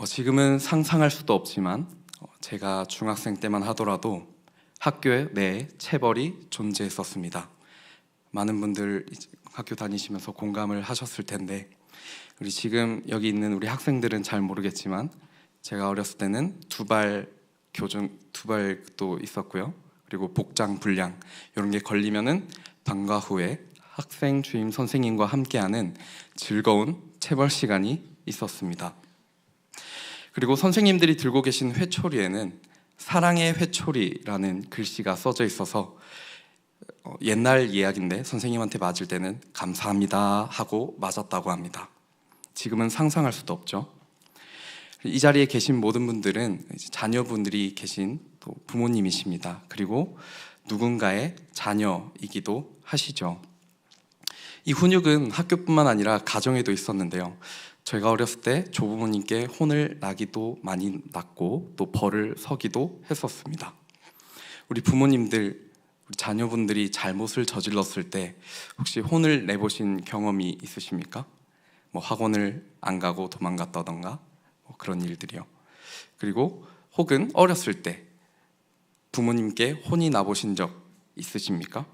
어, 지금은 상상할 수도 없지만 어, 제가 중학생 때만 하더라도 학교에 내 체벌이 존재했었습니다. 많은 분들 학교 다니시면서 공감을 하셨을 텐데 우리 지금 여기 있는 우리 학생들은 잘 모르겠지만 제가 어렸을 때는 두발 교정 두발도 있었고요. 그리고 복장 불량 이런 게 걸리면은 방과 후에 학생 주임 선생님과 함께하는 즐거운 체벌 시간이 있었습니다. 그리고 선생님들이 들고 계신 회초리에는 사랑의 회초리라는 글씨가 써져 있어서 어, 옛날 이야기인데 선생님한테 맞을 때는 감사합니다 하고 맞았다고 합니다. 지금은 상상할 수도 없죠. 이 자리에 계신 모든 분들은 자녀분들이 계신 또 부모님이십니다. 그리고 누군가의 자녀이기도 하시죠. 이 훈육은 학교뿐만 아니라 가정에도 있었는데요. 저희가 어렸을 때 조부모님께 혼을 나기도 많이 났고 또 벌을 서기도 했었습니다. 우리 부모님들, 우리 자녀분들이 잘못을 저질렀을 때 혹시 혼을 내보신 경험이 있으십니까? 뭐 학원을 안 가고 도망갔다던가 뭐 그런 일들이요. 그리고 혹은 어렸을 때 부모님께 혼이 나보신 적 있으십니까?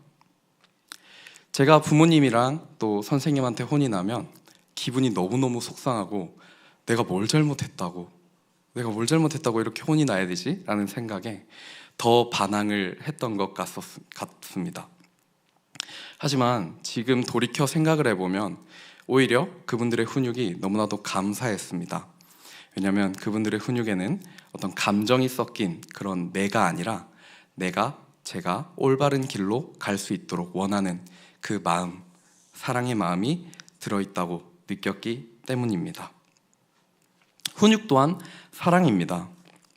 제가 부모님이랑 또 선생님한테 혼이 나면 기분이 너무너무 속상하고 내가 뭘 잘못했다고 내가 뭘 잘못했다고 이렇게 혼이 나야 되지? 라는 생각에 더 반항을 했던 것 같습니다. 하지만 지금 돌이켜 생각을 해보면 오히려 그분들의 훈육이 너무나도 감사했습니다. 왜냐하면 그분들의 훈육에는 어떤 감정이 섞인 그런 내가 아니라 내가 제가 올바른 길로 갈 수 있도록 원하는 그 마음, 사랑의 마음이 들어있다고 느꼈기 때문입니다. 훈육 또한 사랑입니다.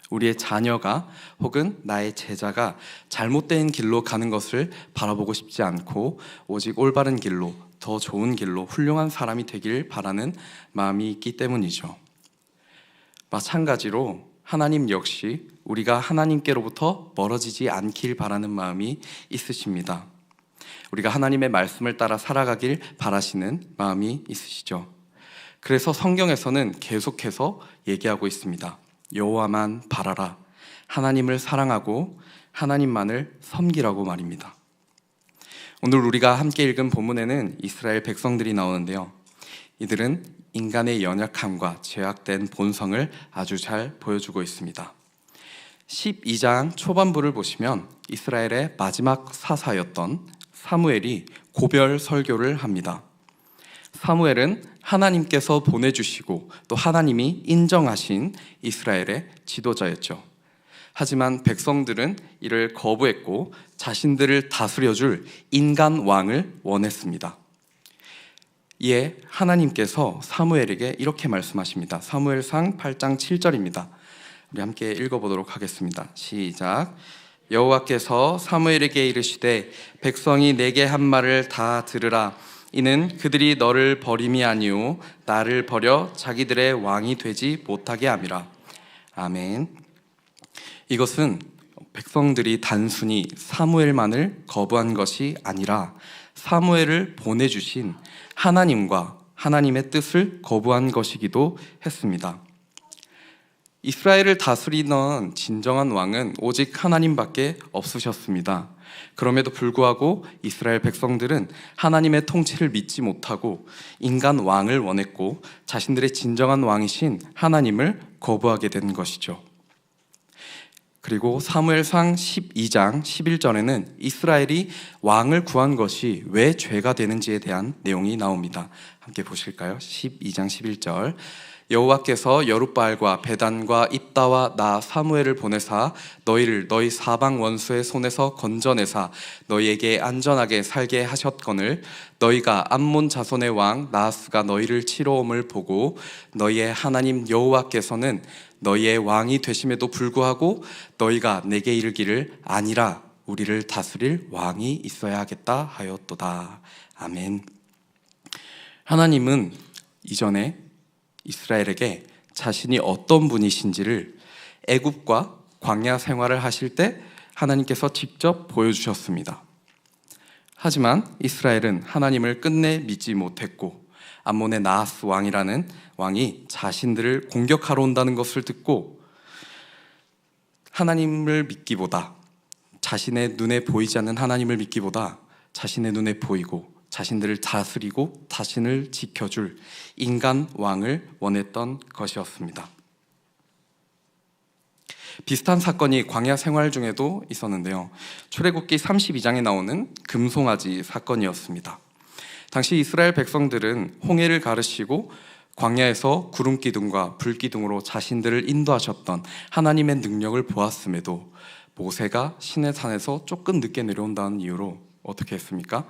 우리의 자녀가 혹은 나의 제자가 잘못된 길로 가는 것을 바라보고 싶지 않고 오직 올바른 길로 더 좋은 길로 훌륭한 사람이 되길 바라는 마음이 있기 때문이죠. 마찬가지로 하나님 역시 우리가 하나님께로부터 멀어지지 않길 바라는 마음이 있으십니다. 우리가 하나님의 말씀을 따라 살아가길 바라시는 마음이 있으시죠. 그래서 성경에서는 계속해서 얘기하고 있습니다. 여호와만 바라라. 하나님을 사랑하고 하나님만을 섬기라고 말입니다. 오늘 우리가 함께 읽은 본문에는 이스라엘 백성들이 나오는데요. 이들은 인간의 연약함과 죄악된 본성을 아주 잘 보여주고 있습니다. 12장 초반부를 보시면 이스라엘의 마지막 사사였던 사무엘이 고별 설교를 합니다. 사무엘은 하나님께서 보내주시고 또 하나님이 인정하신 이스라엘의 지도자였죠. 하지만 백성들은 이를 거부했고 자신들을 다스려줄 인간 왕을 원했습니다. 이에 하나님께서 사무엘에게 이렇게 말씀하십니다. 사무엘상 8장 7절입니다. 우리 함께 읽어보도록 하겠습니다. 시작. 여호와께서 사무엘에게 이르시되 백성이 내게 한 말을 다 들으라. 이는 그들이 너를 버림이 아니오 나를 버려 자기들의 왕이 되지 못하게 함이라. 아멘. 이것은 백성들이 단순히 사무엘만을 거부한 것이 아니라 사무엘을 보내주신 하나님과 하나님의 뜻을 거부한 것이기도 했습니다. 이스라엘을 다스리던 진정한 왕은 오직 하나님밖에 없으셨습니다. 그럼에도 불구하고 이스라엘 백성들은 하나님의 통치를 믿지 못하고 인간 왕을 원했고 자신들의 진정한 왕이신 하나님을 거부하게 된 것이죠. 그리고 사무엘상 12장 11절에는 이스라엘이 왕을 구한 것이 왜 죄가 되는지에 대한 내용이 나옵니다. 함께 보실까요? 12장 11절. 여호와께서 여룻바알과 베단과 입다와 나 사무엘을 보내사 너희를 너희 사방 원수의 손에서 건져내사 너희에게 안전하게 살게 하셨거늘 너희가 암몬 자손의 왕 나하스가 너희를 치러옴을 보고 너희의 하나님 여호와께서는 너희의 왕이 되심에도 불구하고 너희가 내게 이르기를 아니라 우리를 다스릴 왕이 있어야 하겠다 하였도다. 아멘. 하나님은 이전에 이스라엘에게 자신이 어떤 분이신지를 애굽과 광야 생활을 하실 때 하나님께서 직접 보여주셨습니다. 하지만 이스라엘은 하나님을 끝내 믿지 못했고 암몬의 나하스 왕이라는 왕이 자신들을 공격하러 온다는 것을 듣고 하나님을 믿기보다 자신의 눈에 보이지 않는 하나님을 믿기보다 자신의 눈에 보이고 자신들을 다스리고 자신을 지켜줄 인간 왕을 원했던 것이었습니다. 비슷한 사건이 광야 생활 중에도 있었는데요. 출애굽기 32장에 나오는 금송아지 사건이었습니다. 당시 이스라엘 백성들은 홍해를 가르시고 광야에서 구름 기둥과 불 기둥으로 자신들을 인도하셨던 하나님의 능력을 보았음에도 모세가 신의 산에서 조금 늦게 내려온다는 이유로 어떻게 했습니까?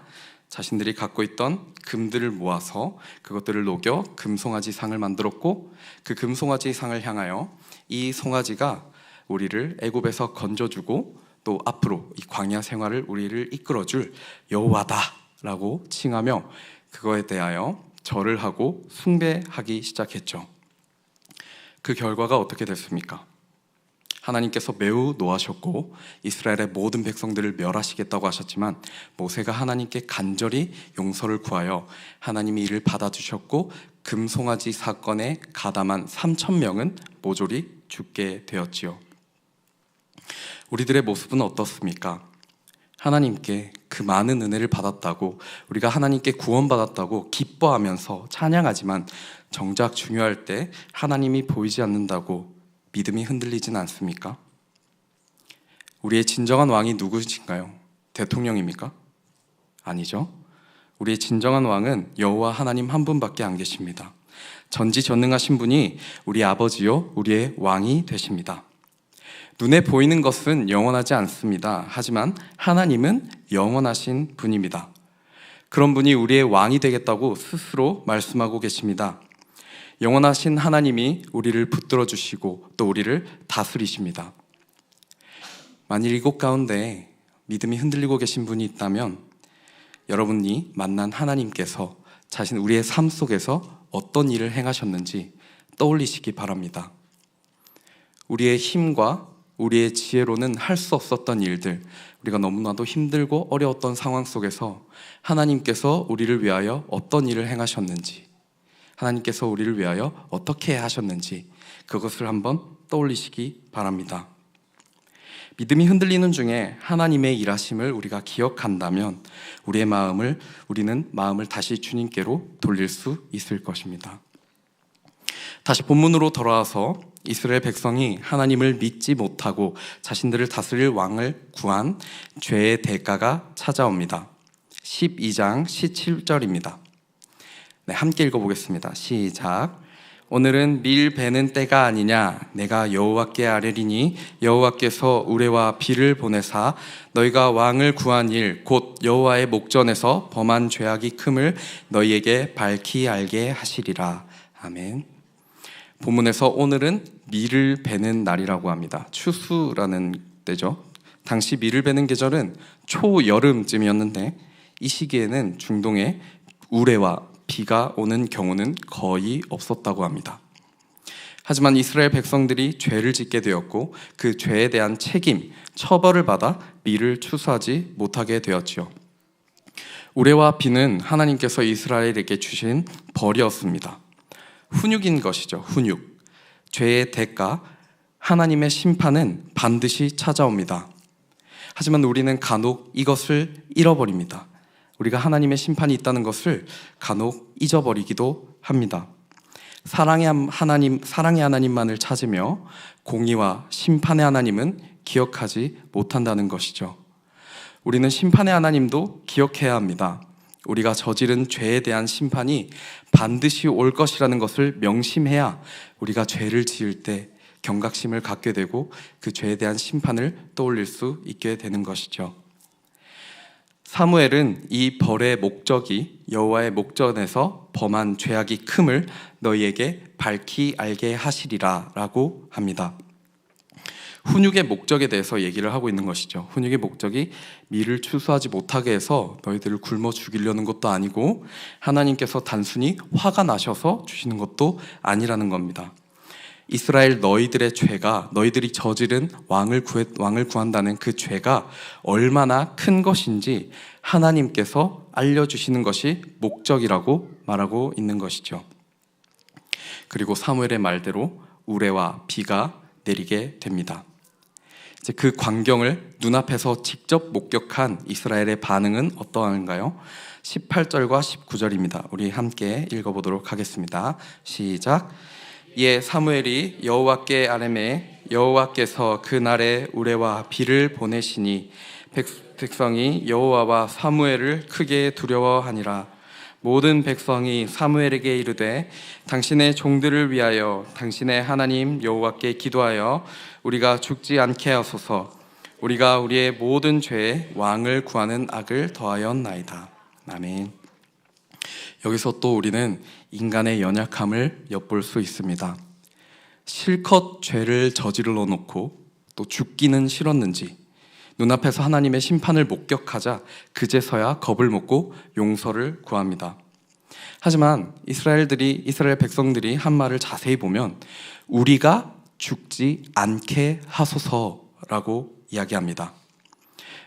자신들이 갖고 있던 금들을 모아서 그것들을 녹여 금송아지 상을 만들었고 그 금송아지 상을 향하여 이 송아지가 우리를 애굽에서 건져주고 또 앞으로 이 광야 생활을 우리를 이끌어줄 여호와다라고 칭하며 그거에 대하여 절을 하고 숭배하기 시작했죠. 그 결과가 어떻게 됐습니까? 하나님께서 매우 노하셨고 이스라엘의 모든 백성들을 멸하시겠다고 하셨지만 모세가 하나님께 간절히 용서를 구하여 하나님이 이를 받아주셨고 금송아지 사건에 가담한 3천 명은 모조리 죽게 되었지요. 우리들의 모습은 어떻습니까? 하나님께 그 많은 은혜를 받았다고 우리가 하나님께 구원받았다고 기뻐하면서 찬양하지만 정작 중요할 때 하나님이 보이지 않는다고 믿음이 흔들리진 않습니까? 우리의 진정한 왕이 누구신가요? 대통령입니까? 아니죠. 우리의 진정한 왕은 여호와 하나님 한 분밖에 안 계십니다. 전지전능하신 분이 우리 아버지요 우리의 왕이 되십니다. 눈에 보이는 것은 영원하지 않습니다. 하지만 하나님은 영원하신 분입니다. 그런 분이 우리의 왕이 되겠다고 스스로 말씀하고 계십니다. 영원하신 하나님이 우리를 붙들어 주시고 또 우리를 다스리십니다. 만일 이곳 가운데 믿음이 흔들리고 계신 분이 있다면 여러분이 만난 하나님께서 자신 우리의 삶 속에서 어떤 일을 행하셨는지 떠올리시기 바랍니다. 우리의 힘과 우리의 지혜로는 할 수 없었던 일들, 우리가 너무나도 힘들고 어려웠던 상황 속에서 하나님께서 우리를 위하여 어떤 일을 행하셨는지, 하나님께서 우리를 위하여 어떻게 하셨는지 그것을 한번 떠올리시기 바랍니다. 믿음이 흔들리는 중에 하나님의 일하심을 우리가 기억한다면 우리의 마음을 우리는 마음을 다시 주님께로 돌릴 수 있을 것입니다. 다시 본문으로 돌아와서 이스라엘 백성이 하나님을 믿지 못하고 자신들을 다스릴 왕을 구한 죄의 대가가 찾아옵니다. 12장 17절입니다. 네, 함께 읽어보겠습니다. 시작. 오늘은 밀 베는 때가 아니냐? 내가 여호와께 아뢰리니 여호와께서 우레와 비를 보내사 너희가 왕을 구한 일 곧 여호와의 목전에서 범한 죄악이 큼을 너희에게 밝히 알게 하시리라. 아멘. 본문에서 오늘은 밀을 베는 날이라고 합니다. 추수라는 때죠. 당시 밀을 베는 계절은 초여름쯤이었는데 이 시기에는 중동에 우레와 비가 오는 경우는 거의 없었다고 합니다. 하지만 이스라엘 백성들이 죄를 짓게 되었고 그 죄에 대한 책임, 처벌을 받아 밀을 추수하지 못하게 되었지요. 우레와 비는 하나님께서 이스라엘에게 주신 벌이었습니다. 훈육인 것이죠. 훈육. 죄의 대가, 하나님의 심판은 반드시 찾아옵니다. 하지만 우리는 간혹 이것을 잃어버립니다. 우리가 하나님의 심판이 있다는 것을 간혹 잊어버리기도 합니다. 사랑의 하나님, 사랑의 하나님만을 찾으며 공의와 심판의 하나님은 기억하지 못한다는 것이죠. 우리는 심판의 하나님도 기억해야 합니다. 우리가 저지른 죄에 대한 심판이 반드시 올 것이라는 것을 명심해야 우리가 죄를 지을 때 경각심을 갖게 되고 그 죄에 대한 심판을 떠올릴 수 있게 되는 것이죠. 사무엘은 이 벌의 목적이 여호와의 목전에서 범한 죄악이 큼을 너희에게 밝히 알게 하시리라라고 합니다. 훈육의 목적에 대해서 얘기를 하고 있는 것이죠. 훈육의 목적이 밀을 추수하지 못하게 해서 너희들을 굶어 죽이려는 것도 아니고 하나님께서 단순히 화가 나셔서 주시는 것도 아니라는 겁니다. 이스라엘 너희들의 죄가 너희들이 저지른 왕을 구해, 왕을 구한다는 그 죄가 얼마나 큰 것인지 하나님께서 알려 주시는 것이 목적이라고 말하고 있는 것이죠. 그리고 사무엘의 말대로 우레와 비가 내리게 됩니다. 이제 그 광경을 눈앞에서 직접 목격한 이스라엘의 반응은 어떠한가요? 18절과 19절입니다. 우리 함께 읽어보도록 하겠습니다. 시작. 예 사무엘이 여호와께 아뢰매 여호와께서 그 날에 우레와 비를 보내시니 백, 성이 여호와와 사무엘을 크게 두려워하니라. 모든 백성이 사무엘에게 이르되 당신의 종들을 위하여 당신의 하나님 여호와께 기도하여 우리가 죽지 않게 하소서. 우리가 우리의 모든 죄에 왕을 구하는 악을 더하였나이다. 아멘 여기서 또 우리는 인간의 연약함을 엿볼 수 있습니다. 실컷 죄를 저질러 놓고 또 죽기는 싫었는지 눈앞에서 하나님의 심판을 목격하자 그제서야 겁을 먹고 용서를 구합니다. 하지만 이스라엘들이 이스라엘 백성들이 한 말을 자세히 보면 우리가 죽지 않게 하소서라고 이야기합니다.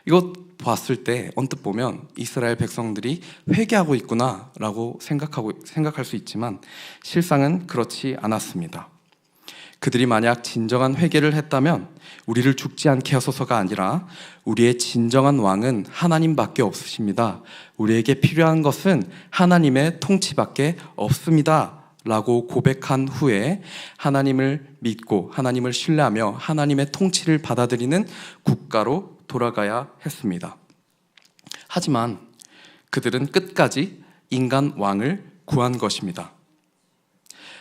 이것 봤을 때 언뜻 보면 이스라엘 백성들이 회개하고 있구나라고 생각하고 생각할 수 있지만 실상은 그렇지 않았습니다. 그들이 만약 진정한 회개를 했다면 우리를 죽지 않게 하소서가 아니라 우리의 진정한 왕은 하나님밖에 없으십니다. 우리에게 필요한 것은 하나님의 통치밖에 없습니다. 라고 고백한 후에 하나님을 믿고 하나님을 신뢰하며 하나님의 통치를 받아들이는 국가로 돌아가야 했습니다. 하지만 그들은 끝까지 인간 왕을 구한 것입니다.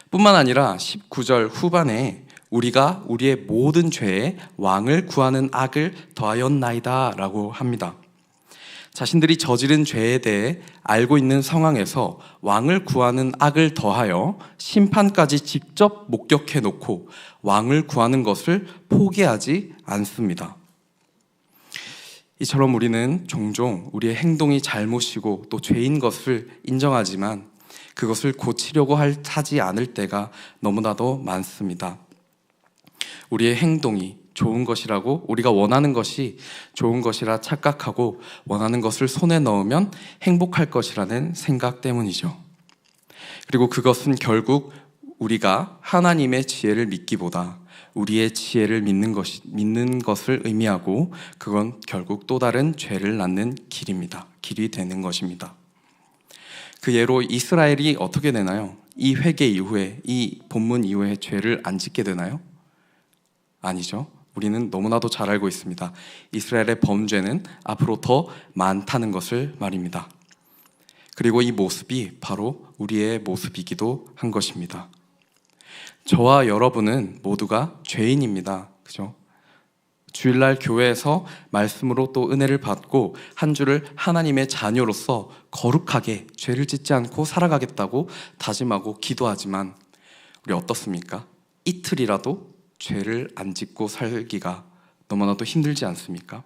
뿐만 아니라 19절 후반에 우리가 우리의 모든 죄에 왕을 구하는 악을 더하였나이다 라고 합니다. 자신들이 저지른 죄에 대해 알고 있는 상황에서 왕을 구하는 악을 더하여 심판까지 직접 목격해 놓고 왕을 구하는 것을 포기하지 않습니다. 이처럼 우리는 종종 우리의 행동이 잘못이고 또 죄인 것을 인정하지만 그것을 고치려고 하지 않을 때가 너무나도 많습니다. 우리의 행동이 좋은 것이라고 우리가 원하는 것이 좋은 것이라 착각하고 원하는 것을 손에 넣으면 행복할 것이라는 생각 때문이죠. 그리고 그것은 결국 우리가 하나님의 지혜를 믿기보다 우리의 지혜를 믿는 것이 믿는 것을 의미하고 그건 결국 또 다른 죄를 낳는 길입니다. 길이 되는 것입니다. 그 예로 이스라엘이 어떻게 되나요? 이 회개 이후에 이 본문 이후에 죄를 안 짓게 되나요? 아니죠. 우리는 너무나도 잘 알고 있습니다. 이스라엘의 범죄는 앞으로 더 많다는 것을 말입니다. 그리고 이 모습이 바로 우리의 모습이기도 한 것입니다. 저와 여러분은 모두가 죄인입니다. 그죠? 주일날 교회에서 말씀으로 또 은혜를 받고 한 주를 하나님의 자녀로서 거룩하게 죄를 짓지 않고 살아가겠다고 다짐하고 기도하지만 우리 어떻습니까? 이틀이라도 죄를 안 짓고 살기가 너무나도 힘들지 않습니까?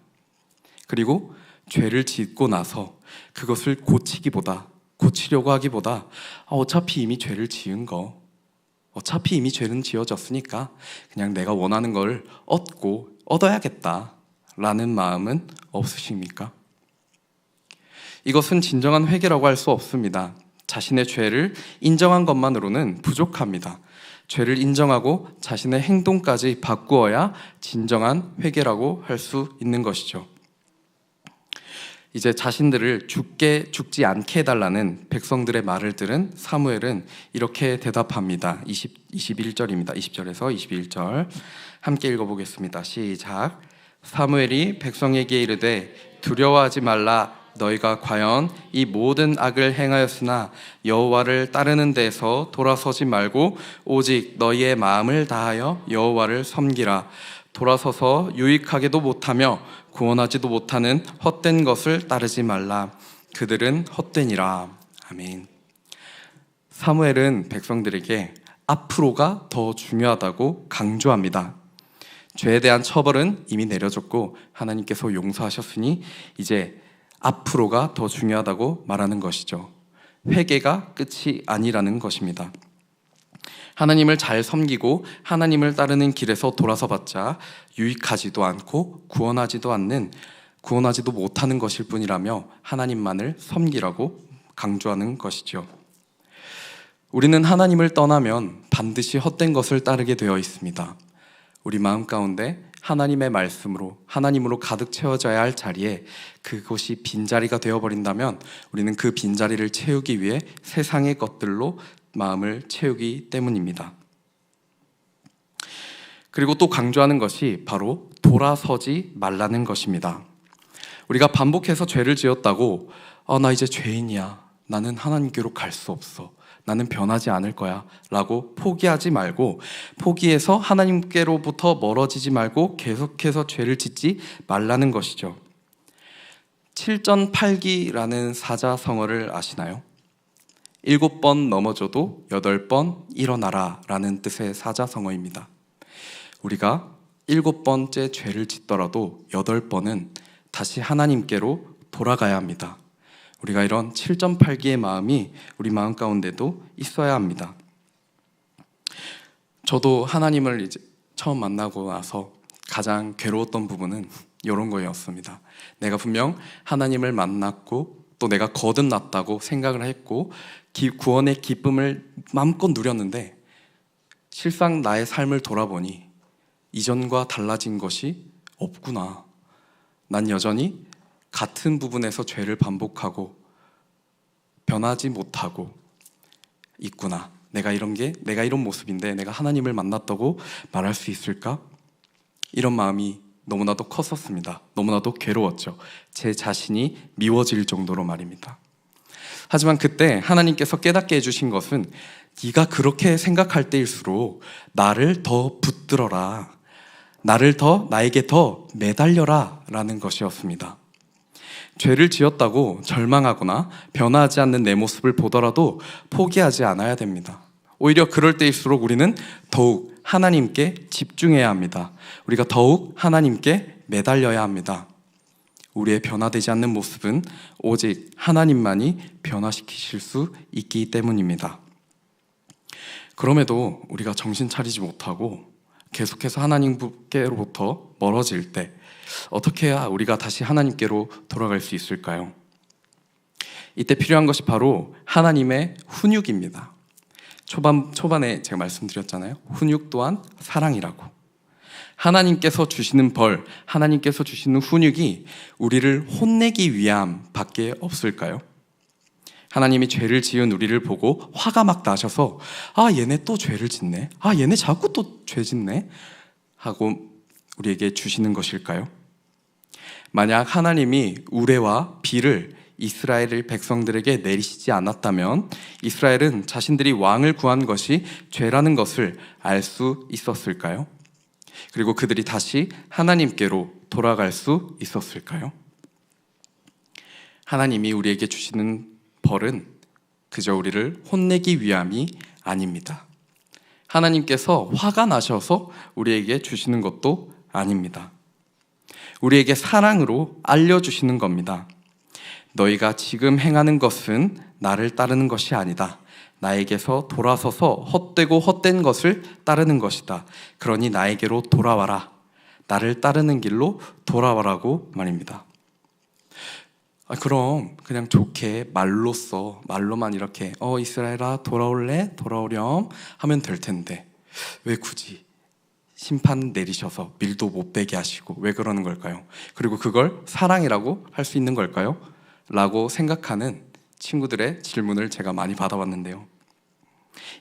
그리고 죄를 짓고 나서 그것을 고치기보다 고치려고 하기보다 아, 어차피 이미 죄를 지은 거 어차피 이미 죄는 지어졌으니까 그냥 내가 원하는 걸 얻고 얻어야겠다 라는 마음은 없으십니까? 이것은 진정한 회개라고 할 수 없습니다. 자신의 죄를 인정한 것만으로는 부족합니다. 죄를 인정하고 자신의 행동까지 바꾸어야 진정한 회개라고 할 수 있는 것이죠. 이제 자신들을 죽게 죽지 않게 해달라는 백성들의 말을 들은 사무엘은 이렇게 대답합니다. 20, 21절입니다. 20절에서 21절 함께 읽어보겠습니다. 시작. 사무엘이 백성에게 이르되 두려워하지 말라. 너희가 과연 이 모든 악을 행하였으나 여호와를 따르는 데서 돌아서지 말고 오직 너희의 마음을 다하여 여호와를 섬기라. 돌아서서 유익하게도 못하며 구원하지도 못하는 헛된 것을 따르지 말라. 그들은 헛되니라. 아멘. 사무엘은 백성들에게 앞으로가 더 중요하다고 강조합니다. 죄에 대한 처벌은 이미 내려졌고 하나님께서 용서하셨으니 이제 앞으로가 더 중요하다고 말하는 것이죠. 회개가 끝이 아니라는 것입니다. 하나님을 잘 섬기고 하나님을 따르는 길에서 돌아서 봤자 유익하지도 않고 구원하지도 않는 구원하지도 못하는 것일 뿐이라며 하나님만을 섬기라고 강조하는 것이죠. 우리는 하나님을 떠나면 반드시 헛된 것을 따르게 되어 있습니다. 우리 마음 가운데 하나님의 말씀으로 하나님으로 가득 채워져야 할 자리에 그곳이 빈자리가 되어 버린다면 우리는 그 빈자리를 채우기 위해 세상의 것들로 마음을 채우기 때문입니다. 그리고 또 강조하는 것이 바로 돌아서지 말라는 것입니다. 우리가 반복해서 죄를 지었다고 아, 나 이제 죄인이야. 나는 하나님께로 갈 수 없어. 나는 변하지 않을 거야. 라고 포기하지 말고 포기해서 하나님께로부터 멀어지지 말고 계속해서 죄를 짓지 말라는 것이죠. 7전 8기라는 사자성어를 아시나요? 일곱 번 넘어져도 여덟 번 일어나라 라는 뜻의 사자성어입니다. 우리가 일곱 번째 죄를 짓더라도 여덟 번은 다시 하나님께로 돌아가야 합니다. 우리가 이런 7.8기의 마음이 우리 마음 가운데도 있어야 합니다. 저도 하나님을 이제 처음 만나고 나서 가장 괴로웠던 부분은 이런 거였습니다. 내가 분명 하나님을 만났고 또 내가 거듭났다고 생각을 했고 구원의 기쁨을 마음껏 누렸는데 실상 나의 삶을 돌아보니 이전과 달라진 것이 없구나. 난 여전히 같은 부분에서 죄를 반복하고 변하지 못하고 있구나. 내가 이런 게 내가 이런 모습인데 내가 하나님을 만났다고 말할 수 있을까? 이런 마음이 너무나도 컸었습니다. 너무나도 괴로웠죠. 제 자신이 미워질 정도로 말입니다. 하지만 그때 하나님께서 깨닫게 해주신 것은 네가 그렇게 생각할 때일수록 나를 더 붙들어라. 나를 더 나에게 더 매달려라 라는 것이었습니다. 죄를 지었다고 절망하거나 변하지 않는 내 모습을 보더라도 포기하지 않아야 됩니다. 오히려 그럴 때일수록 우리는 더욱 하나님께 집중해야 합니다. 우리가 더욱 하나님께 매달려야 합니다. 우리의 변화되지 않는 모습은 오직 하나님만이 변화시키실 수 있기 때문입니다. 그럼에도 우리가 정신 차리지 못하고 계속해서 하나님께로부터 멀어질 때 어떻게 해야 우리가 다시 하나님께로 돌아갈 수 있을까요? 이때 필요한 것이 바로 하나님의 훈육입니다. 초반, 초반에 제가 말씀드렸잖아요. 훈육 또한 사랑이라고. 하나님께서 주시는 벌, 하나님께서 주시는 훈육이 우리를 혼내기 위함 밖에 없을까요? 하나님이 죄를 지은 우리를 보고 화가 막 나셔서 아 얘네 또 죄를 짓네 아 얘네 자꾸 또 죄 짓네 하고 우리에게 주시는 것일까요? 만약 하나님이 우레와 비를 이스라엘의 백성들에게 내리시지 않았다면 이스라엘은 자신들이 왕을 구한 것이 죄라는 것을 알 수 있었을까요? 그리고 그들이 다시 하나님께로 돌아갈 수 있었을까요? 하나님이 우리에게 주시는 벌은 그저 우리를 혼내기 위함이 아닙니다. 하나님께서 화가 나셔서 우리에게 주시는 것도 아닙니다. 우리에게 사랑으로 알려주시는 겁니다. 너희가 지금 행하는 것은 나를 따르는 것이 아니다. 나에게서 돌아서서 헛되고 헛된 것을 따르는 것이다. 그러니 나에게로 돌아와라. 나를 따르는 길로 돌아와라고 말입니다. 아, 그럼 그냥 좋게 말로써 말로만 이렇게 어 이스라엘아 돌아올래 돌아오렴 하면 될 텐데 왜 굳이 심판 내리셔서 밀도 못 빼게 하시고 왜 그러는 걸까요? 그리고 그걸 사랑이라고 할 수 있는 걸까요? 라고 생각하는 친구들의 질문을 제가 많이 받아왔는데요.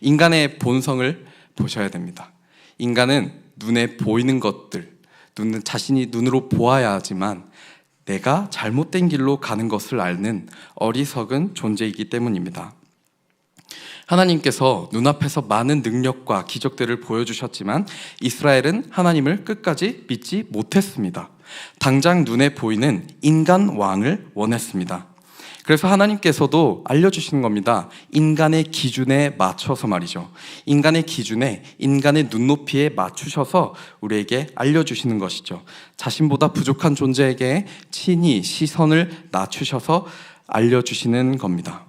인간의 본성을 보셔야 됩니다. 인간은 눈에 보이는 것들, 눈 자신이 눈으로 보아야 하지만 내가 잘못된 길로 가는 것을 앓는 어리석은 존재이기 때문입니다. 하나님께서 눈앞에서 많은 능력과 기적들을 보여주셨지만 이스라엘은 하나님을 끝까지 믿지 못했습니다. 당장 눈에 보이는 인간 왕을 원했습니다. 그래서 하나님께서도 알려주시는 겁니다. 인간의 기준에 맞춰서 말이죠. 인간의 기준에, 인간의 눈높이에 맞추셔서 우리에게 알려주시는 것이죠. 자신보다 부족한 존재에게 친히 시선을 낮추셔서 알려주시는 겁니다.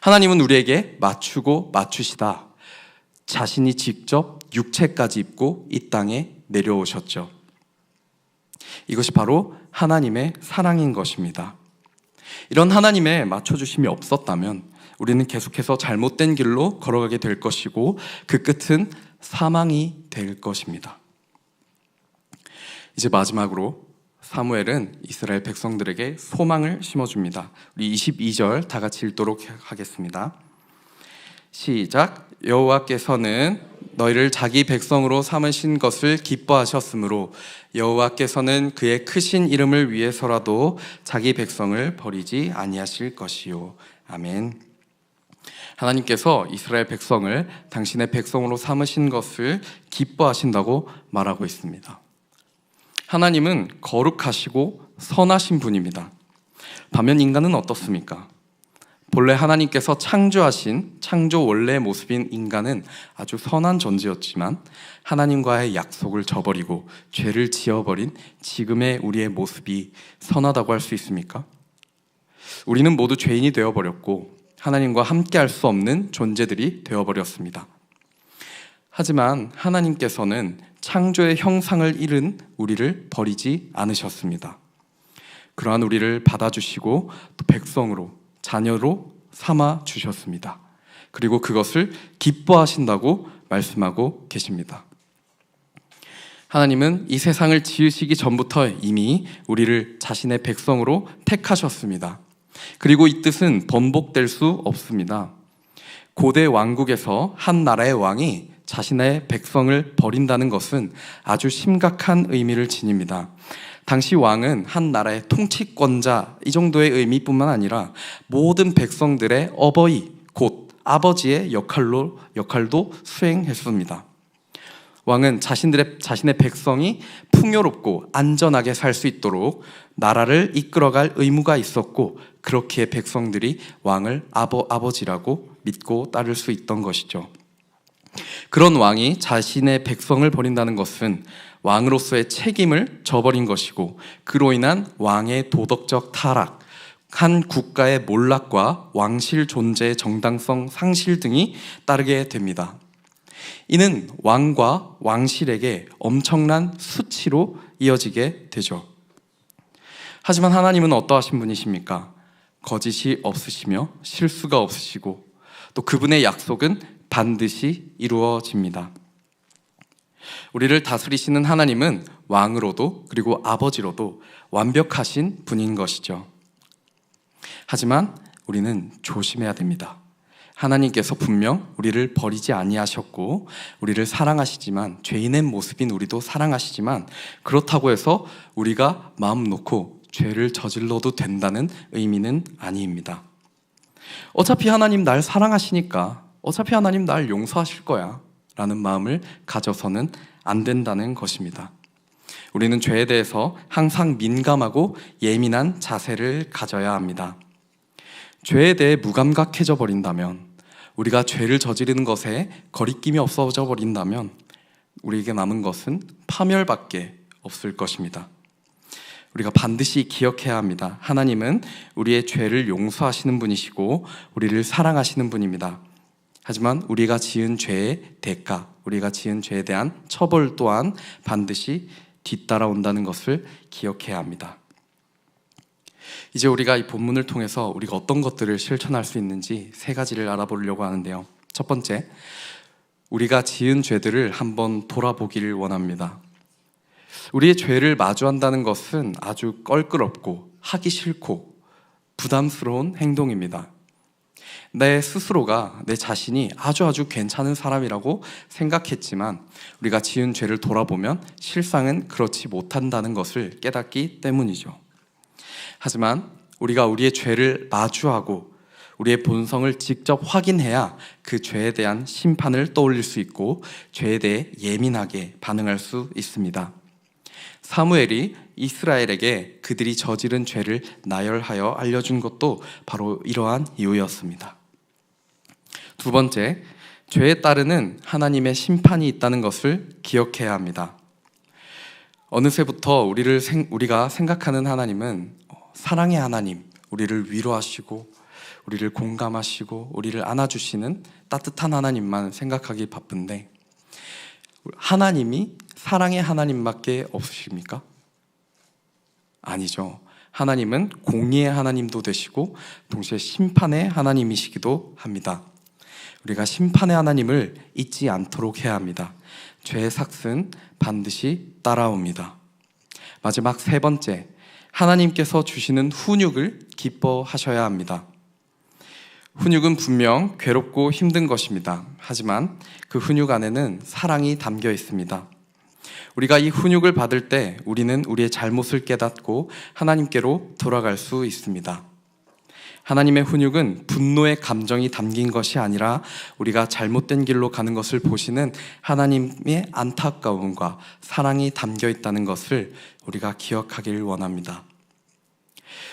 하나님은 우리에게 맞추고 맞추시다. 자신이 직접 육체까지 입고 이 땅에 내려오셨죠. 이것이 바로 하나님의 사랑인 것입니다. 이런 하나님의 맞춰주심이 없었다면 우리는 계속해서 잘못된 길로 걸어가게 될 것이고 그 끝은 사망이 될 것입니다. 이제 마지막으로 사무엘은 이스라엘 백성들에게 소망을 심어줍니다. 우리 22절 다 같이 읽도록 하겠습니다. 시작. 여호와께서는 너희를 자기 백성으로 삼으신 것을 기뻐하셨으므로 여호와께서는 그의 크신 이름을 위해서라도 자기 백성을 버리지 아니하실 것이요. 아멘. 하나님께서 이스라엘 백성을 당신의 백성으로 삼으신 것을 기뻐하신다고 말하고 있습니다. 하나님은 거룩하시고 선하신 분입니다. 반면 인간은 어떻습니까? 본래 하나님께서 창조하신 창조 원래의 모습인 인간은 아주 선한 존재였지만 하나님과의 약속을 저버리고 죄를 지어버린 지금의 우리의 모습이 선하다고 할 수 있습니까? 우리는 모두 죄인이 되어버렸고 하나님과 함께 할 수 없는 존재들이 되어버렸습니다. 하지만 하나님께서는 창조의 형상을 잃은 우리를 버리지 않으셨습니다. 그러한 우리를 받아주시고 또 백성으로 자녀로 삼아 주셨습니다. 그리고 그것을 기뻐하신다고 말씀하고 계십니다. 하나님은 이 세상을 지으시기 전부터 이미 우리를 자신의 백성으로 택하셨습니다. 그리고 이 뜻은 번복될 수 없습니다. 고대 왕국에서 한 나라의 왕이 자신의 백성을 버린다는 것은 아주 심각한 의미를 지닙니다. 당시 왕은 한 나라의 통치권자 이 정도의 의미뿐만 아니라 모든 백성들의 어버이 곧 아버지의 역할로 역할도 수행했습니다. 왕은 자신들의 자신의 백성이 풍요롭고 안전하게 살 수 있도록 나라를 이끌어갈 의무가 있었고 그렇게 백성들이 왕을 아버 아버지라고 믿고 따를 수 있던 것이죠. 그런 왕이 자신의 백성을 버린다는 것은 왕으로서의 책임을 저버린 것이고 그로 인한 왕의 도덕적 타락, 한 국가의 몰락과 왕실 존재의 정당성 상실 등이 따르게 됩니다. 이는 왕과 왕실에게 엄청난 수치로 이어지게 되죠. 하지만 하나님은 어떠하신 분이십니까? 거짓이 없으시며 실수가 없으시고 또 그분의 약속은 반드시 이루어집니다. 우리를 다스리시는 하나님은 왕으로도 그리고 아버지로도 완벽하신 분인 것이죠. 하지만 우리는 조심해야 됩니다. 하나님께서 분명 우리를 버리지 아니하셨고 우리를 사랑하시지만 죄인의 모습인 우리도 사랑하시지만 그렇다고 해서 우리가 마음 놓고 죄를 저질러도 된다는 의미는 아니입니다. 어차피 하나님 날 사랑하시니까 어차피 하나님 날 용서하실 거야 라는 마음을 가져서는 안 된다는 것입니다. 우리는 죄에 대해서 항상 민감하고 예민한 자세를 가져야 합니다. 죄에 대해 무감각해져 버린다면, 우리가 죄를 저지르는 것에 거리낌이 없어져 버린다면, 우리에게 남은 것은 파멸밖에 없을 것입니다. 우리가 반드시 기억해야 합니다. 하나님은 우리의 죄를 용서하시는 분이시고, 우리를 사랑하시는 분입니다. 하지만 우리가 지은 죄의 대가, 우리가 지은 죄에 대한 처벌 또한 반드시 뒤따라온다는 것을 기억해야 합니다. 이제 우리가 이 본문을 통해서 우리가 어떤 것들을 실천할 수 있는지 세 가지를 알아보려고 하는데요. 첫 번째, 우리가 지은 죄들을 한번 돌아보기를 원합니다. 우리의 죄를 마주한다는 것은 아주 껄끄럽고 하기 싫고 부담스러운 행동입니다. 내 스스로가 내 자신이 아주 아주 괜찮은 사람이라고 생각했지만 우리가 지은 죄를 돌아보면 실상은 그렇지 못한다는 것을 깨닫기 때문이죠. 하지만 우리가 우리의 죄를 마주하고 우리의 본성을 직접 확인해야 그 죄에 대한 심판을 떠올릴 수 있고 죄에 대해 예민하게 반응할 수 있습니다. 사무엘이 이스라엘에게 그들이 저지른 죄를 나열하여 알려준 것도 바로 이러한 이유였습니다. 두 번째, 죄에 따르는 하나님의 심판이 있다는 것을 기억해야 합니다. 어느새부터 우리를 생, 우리가 생각하는 하나님은 사랑의 하나님, 우리를 위로하시고 우리를 공감하시고 우리를 안아주시는 따뜻한 하나님만 생각하기 바쁜데 하나님이 사랑의 하나님밖에 없으십니까? 아니죠. 하나님은 공의의 하나님도 되시고 동시에 심판의 하나님이시기도 합니다. 우리가 심판의 하나님을 잊지 않도록 해야 합니다. 죄의 삭은 반드시 따라옵니다. 마지막 세 번째, 하나님께서 주시는 훈육을 기뻐하셔야 합니다. 훈육은 분명 괴롭고 힘든 것입니다. 하지만 그 훈육 안에는 사랑이 담겨 있습니다. 우리가 이 훈육을 받을 때 우리는 우리의 잘못을 깨닫고 하나님께로 돌아갈 수 있습니다. 하나님의 훈육은 분노의 감정이 담긴 것이 아니라 우리가 잘못된 길로 가는 것을 보시는 하나님의 안타까움과 사랑이 담겨 있다는 것을 우리가 기억하기를 원합니다.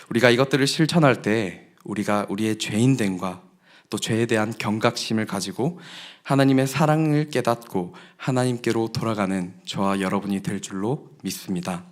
우리가 이것들을 실천할 때 우리가 우리의 죄인됨과 또 죄에 대한 경각심을 가지고 하나님의 사랑을 깨닫고 하나님께로 돌아가는 저와 여러분이 될 줄로 믿습니다.